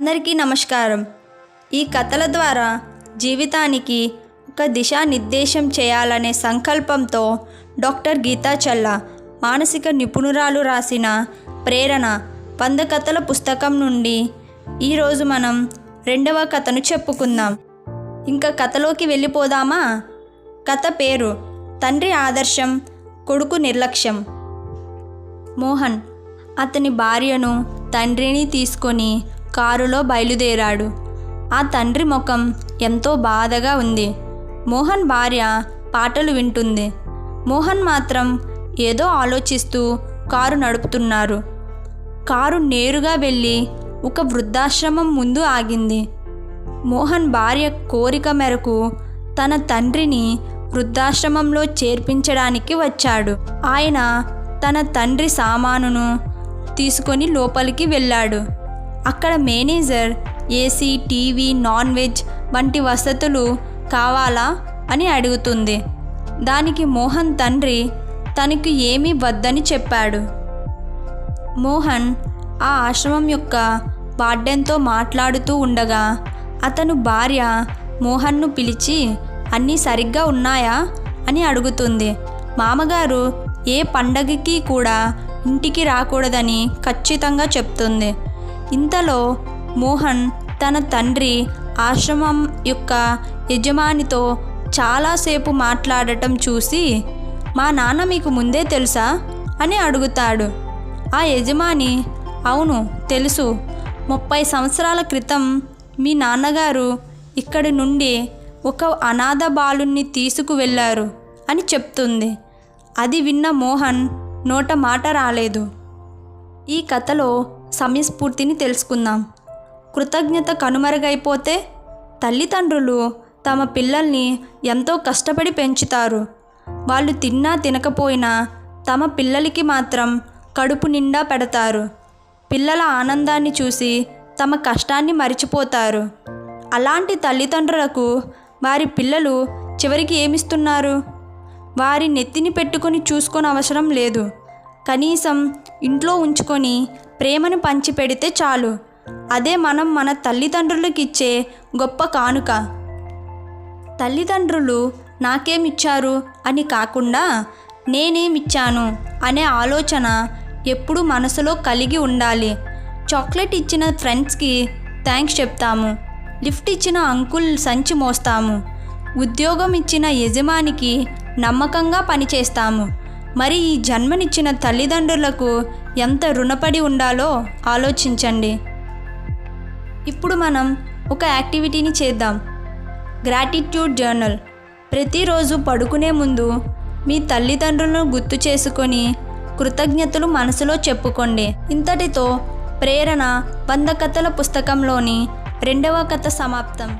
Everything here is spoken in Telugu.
అందరికీ నమస్కారం. ఈ కథల ద్వారా జీవితానికి ఒక దిశానిర్దేశం చేయాలనే సంకల్పంతో డాక్టర్ గీతా చల్ల మానసిక నిపుణురాలు రాసిన ప్రేరణ వంద కథల పుస్తకం నుండి ఈరోజు మనం రెండవ కథను చెప్పుకుందాం. ఇంకా కథలోకి వెళ్ళిపోదామా? కథ పేరు తండ్రి ఆదర్శం కొడుకు నిర్లక్ష్యం. మోహన్ అతని భార్యను తండ్రిని తీసుకొని కారులో బయలుదేరాడు. ఆ తండ్రి ముఖం ఎంతో బాధగా ఉంది. మోహన్ భార్య పాటలు వింటుంది. మోహన్ మాత్రం ఏదో ఆలోచిస్తూ కారు నడుపుతున్నారు. కారు నేరుగా వెళ్ళి ఒక వృద్ధాశ్రమం ముందు ఆగింది. మోహన్ భార్య కోరిక మేరకు తన తండ్రిని వృద్ధాశ్రమంలో చేర్పించడానికి వచ్చాడు. ఆయన తన తండ్రి సామానును తీసుకొని లోపలికి వెళ్ళాడు. అక్కడ manager AC TV non veg వంటి వసతులు కావాలా అని అడుగుతుంది. దానికి మోహన్ తండ్రి తనకు ఏమీ వద్దని చెప్పాడు. మోహన్ ఆ ఆశ్రమం యొక్క వార్డెన్తో మాట్లాడుతూ ఉండగా అతను భార్య మోహన్ను పిలిచి అన్నీ సరిగ్గా ఉన్నాయా? అని అడుగుతుంది. మామగారు ఏ పండగకి కూడా ఇంటికి రాకూడదని ఖచ్చితంగా చెప్తుంది. ఇంతలో మోహన్ తన తండ్రి ఆశ్రమం యొక్క యజమానితో చాలాసేపు మాట్లాడటం చూసి మా నాన్న మీకు ముందే తెలుసా? అని అడుగుతాడు. ఆ యజమాని అవును తెలుసు. ముప్పై సంవత్సరాల క్రితం మీ నాన్నగారు ఇక్కడి నుండి ఒక అనాథ బాలుణ్ణి తీసుకువెళ్ళారు అని చెప్తుంది. అది విన్న మోహన్ నోట మాట రాలేదు. ఈ కథలో సమయస్ఫూర్తిని తెలుసుకుందాం. కృతజ్ఞత కనుమరుగైపోతే తల్లిదండ్రులు తమ పిల్లల్ని ఎంతో కష్టపడి పెంచుతారు. వాళ్ళు తిన్నా తినకపోయినా తమ పిల్లలకి మాత్రం కడుపు నిండా పెడతారు. పిల్లల ఆనందాన్ని చూసి తమ కష్టాన్ని మరిచిపోతారు. అలాంటి తల్లిదండ్రులకు వారి పిల్లలు చివరికి ఏమిస్తున్నారు? వారి నెత్తిని పెట్టుకొని చూసుకొని అవసరం లేదు. కనీసం ఇంట్లో ఉంచుకొని ప్రేమను పంచిపెడితే చాలు. అదే మనం మన తల్లిదండ్రులకు ఇచ్చే గొప్ప కానుక. తల్లిదండ్రులు నాకేమిచ్చారు అని కాకుండా నేనేమిచ్చాను అనే ఆలోచన ఎప్పుడు మనసులో కలిగి ఉండాలి. చాక్లెట్ ఇచ్చిన ఫ్రెండ్స్కి థ్యాంక్స్ చెప్తాము. లిఫ్ట్ ఇచ్చిన అంకుల్ సంచి మోస్తాము. ఉద్యోగం ఇచ్చిన యజమానికి నమ్మకంగా పనిచేస్తాము. మరి ఈ జన్మనిచ్చిన తల్లిదండ్రులకు ఎంత రుణపడి ఉండాలో ఆలోచించండి. ఇప్పుడు మనం ఒక యాక్టివిటీని చేద్దాం. Gratitude journal. ప్రతిరోజు పడుకునే ముందు మీ తల్లిదండ్రులను గుర్తు చేసుకొని కృతజ్ఞతలు మనసులో చెప్పుకోండి. ఇంతటితో ప్రేరణ వంద కథల పుస్తకంలోని రెండవ కథ సమాప్తం.